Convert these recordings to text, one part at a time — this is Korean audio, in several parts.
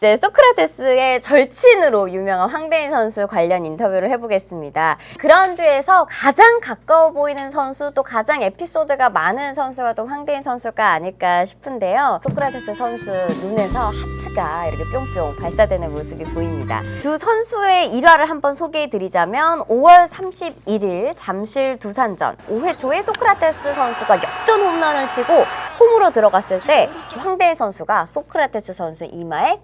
이제 소크라테스의 절친으로 유명한 황대인 선수 관련 인터뷰를 해보겠습니다. 그라운드에서 가장 가까워 보이는 선수 또 가장 에피소드가 많은 선수가 또 황대인 선수가 아닐까 싶은데요. 소크라테스 선수 눈에서 하트가 이렇게 뿅뿅 발사되는 모습이 보입니다. 두 선수의 일화를 한번 소개해드리자면 5월 31일 잠실 두산전 5회 초에 소크라테스 선수가 역전 홈런을 치고 홈으로 들어갔을 때 황대인 선수가 소크라테스 선수 이마에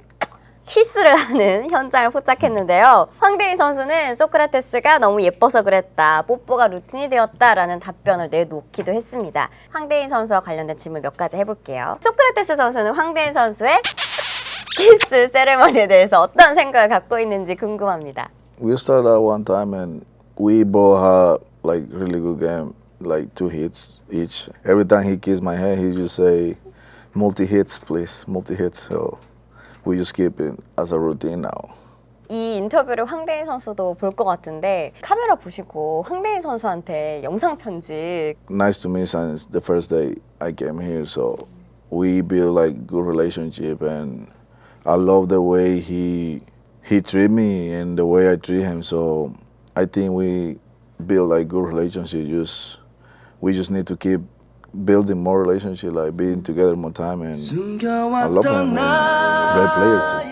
키스를 하는 현장을 포착했는데요. 황대인 선수는 소크라테스가 너무 예뻐서 그랬다. 뽀뽀가 루틴이 되었다라는 답변을 내놓기도 했습니다. 황대인 선수와 관련된 질문 몇 가지 해볼게요. 소크라테스 선수는 황대인 선수의 키스 세레머니에 대해서 어떤 생각을 갖고 있는지 궁금합니다. We started out one time and we both had like really good game, like two hits each. Every time he kissed my hand, he just say, "Multi hits, please, multi hits." So we just keep it as a routine now. 이 인터뷰를 황대인 선수도 볼 것 같은데 카메라 보시고 황대인 선수한테 영상 편지 Nice to me since the first day I came here. So we build like good relationship, and I love the way he he treat me and the way I treat him. So I think we build like good relationship. Just we just need to keep building more relationship, like being together more time, and I love him. And great player too.